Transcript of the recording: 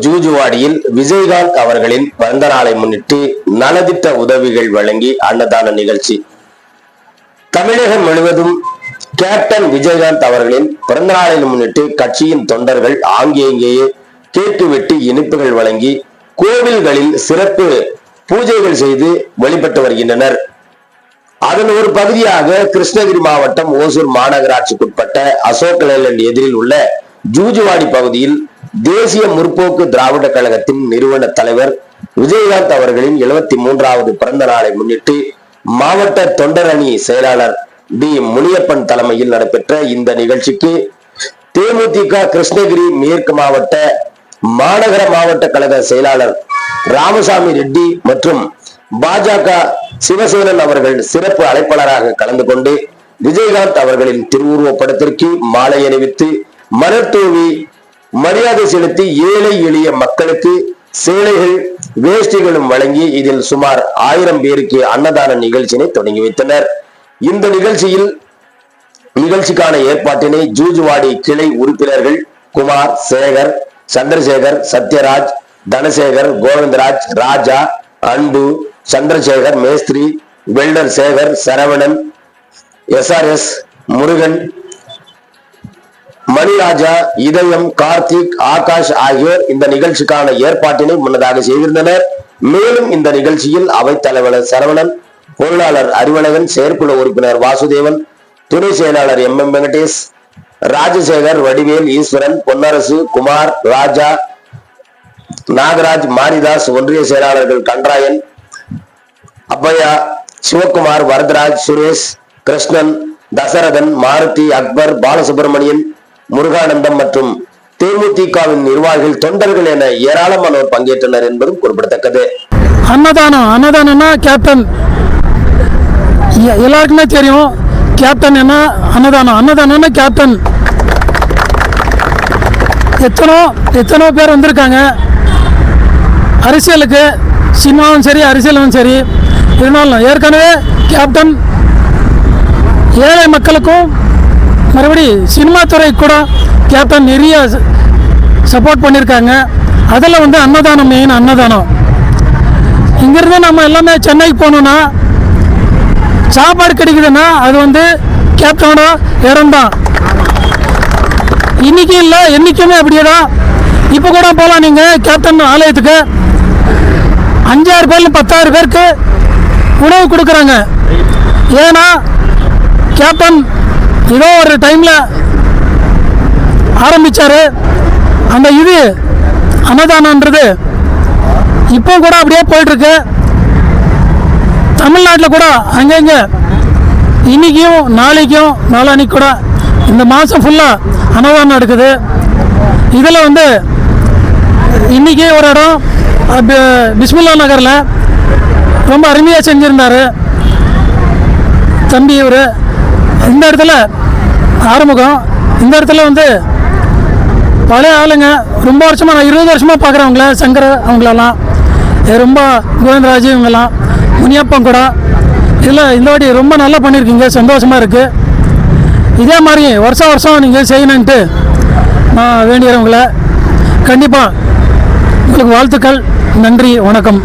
ஜூஜுவாடியில் விஜயகாந்த் அவர்களின் பிறந்த நாளை முன்னிட்டு நலத்திட்ட உதவிகள் வழங்கி அன்னதான நிகழ்ச்சி. தமிழகம் முழுவதும் கேப்டன் விஜயகாந்த் அவர்களின் பிறந்த நாளை முன்னிட்டு கட்சியின் தொண்டர்கள் ஆங்கேங்கேயே கேட்டுவிட்டு வெட்டி இனிப்புகள் வழங்கி கோவில்களில் சிறப்பு பூஜைகள் செய்து வழிபட்டு வருகின்றனர். அதன் ஒரு பகுதியாக கிருஷ்ணகிரி மாவட்டம் ஓசூர் மாநகராட்சிக்குட்பட்ட அசோக் லேலண்ட் எதிரில் உள்ள ஜூஜுவாடி பகுதியில் தேசிய முற்போக்கு திராவிட கழகத்தின் நிறுவன தலைவர் விஜயகாந்த் அவர்களின் எழுபத்தி மூன்றாவது பிறந்த நாளை முன்னிட்டு மாவட்ட தொண்டர் அணி செயலாளர் டி முனியப்பன் தலைமையில் நடைபெற்ற இந்த நிகழ்ச்சிக்கு தேமுதிக கிருஷ்ணகிரி மேற்கு மாவட்ட மாநகர மாவட்ட கழக செயலாளர் ராமசாமி ரெட்டி மற்றும் பாஜக சிவசேனன் அவர்கள் சிறப்பு அழைப்பாளராக கலந்து கொண்டு விஜயகாந்த் அவர்களின் திருவுருவப் படத்திற்கு மாலை அணிவித்து மலர்தூவி மரியாதை செலுத்தி ஏழை எளிய மக்களுக்கு சேலைகள் வேஷ்டிகளும் வழங்கி இதில் சுமார் ஆயிரம் பேருக்கு அன்னதான நிகழ்ச்சியினை தொடங்கி வைத்தனர். இந்த நிகழ்ச்சியில் நிகழ்ச்சிக்கான ஏற்பாட்டினை ஜூஜுவாடி கிளை உறுப்பினர்கள் குமார் சேகர் சந்திரசேகர் சத்யராஜ் தனசேகர் கோவிந்தராஜ் ராஜா அன்பு சந்திரசேகர் மேஸ்திரி வெல்டர் சேகர் சரவணன் எஸ்ஆர்எஸ் முருகன் மணிராஜா இதயம் கார்த்திக் ஆகாஷ் ஆகியோர் இந்த நிகழ்ச்சிக்கான ஏற்பாட்டினை முன்னதாக செய்திருந்தனர். மேலும் இந்த நிகழ்ச்சியில் அவைத் தலைவர் சரவணன் பொருளாளர் அறிவழகன் செயற்குழு உறுப்பினர் வாசுதேவன் துணை செயலாளர் எம் எம் வெங்கடேஷ் ராஜசேகர் வடிவேல் ஈஸ்வரன் பொன்னரசு குமார் ராஜா நாகராஜ் மாரிதாஸ் ஒன்றிய செயலாளர்கள் கன்றாயன் அப்பையா சிவகுமார் வரதராஜ் சுரேஷ் கிருஷ்ணன் தசரதன் மாருதி அக்பர் பாலசுப்ரமணியன் முருகானந்தம் மற்றும் தேமுதிகவின் நிர்வாகிகள் தொண்டர்கள் என ஏராளமானோர் பங்கேற்றனர் என்பதும் குறிப்பிடத்தக்கது. அன்னதானம் அன்னதானம்னா கேப்டன் எல்லாருக்குமே தெரியும். கேப்டன் என்ன? அன்னதானம். அன்னதானம்னா கேப்டன் எத்தனோ எத்தனோ பேர் வந்திருக்காங்க. அரசியலுக்கு சினிமாவும் சரி அரசியலும் சரி இருந்தாலும் ஏற்கனவே கேப்டன் ஏழை மக்களுக்கும் மறுபடி சினிமா துறை கூட கேப்டன் நிறைய சப்போர்ட் பண்ணியிருக்காங்க. அதில் வந்து அன்னதானம் மெயின் அன்னதானம். இங்கேருந்து நம்ம எல்லாமே சென்னைக்கு போகணுன்னா சாப்பாடு கிடைக்குதுன்னா அது வந்து கேப்டனோட இடம் தான் இன்றைக்கும் இல்லை என்றைக்குமே அப்படியே தான் இப்போ கூட போகலாம் நீங்கள் கேப்டன் ஆலயத்துக்கு. அஞ்சாறு பேர்ல பத்தாயிரம் பேருக்கு உணவு கொடுக்குறாங்க. ஏன்னா கேப்டன் ஏதோ ஒரு டைமில் ஆரம்பிச்சாரு. அந்த இது அன்னதானன்றது இப்போ கூட அப்படியே போயிட்டு இருக்கு தமிழ்நாட்டில் கூட அங்கங்க இன்னைக்கும் நாளைக்கும் நாளான்னைக்கு கூட இந்த மாதம் ஃபுல்லாக அன்னதானம் நடக்குது. இதில் வந்து இன்னைக்கு ஒரு இடம் பிஸ்மில்லா நகரில் ரொம்ப அருமையாக செஞ்சுருந்தாரு. தம்பி இவர். இந்த இடத்துல ஆறுமுகம். இந்த இடத்துல வந்து பழைய ஆளுங்க. ரொம்ப வருஷமாக நான் இருபது வருஷமாக பார்க்குறவங்கள சங்கர் அவங்களெல்லாம். ரொம்ப கோவிந்தராஜ் இவங்கெல்லாம். முனியப்பன் கூட. இதில் இந்த வாட்டி ரொம்ப நல்லா பண்ணியிருக்கீங்க சந்தோஷமாக இருக்குது இதே மாதிரி வருஷம் வருஷம் நீங்கள் செய்யணுன்ட்டு நான் வேண்டியறவங்கள கண்டிப்பாக உங்களுக்கு வாழ்த்துக்கள். நன்றி வணக்கம்.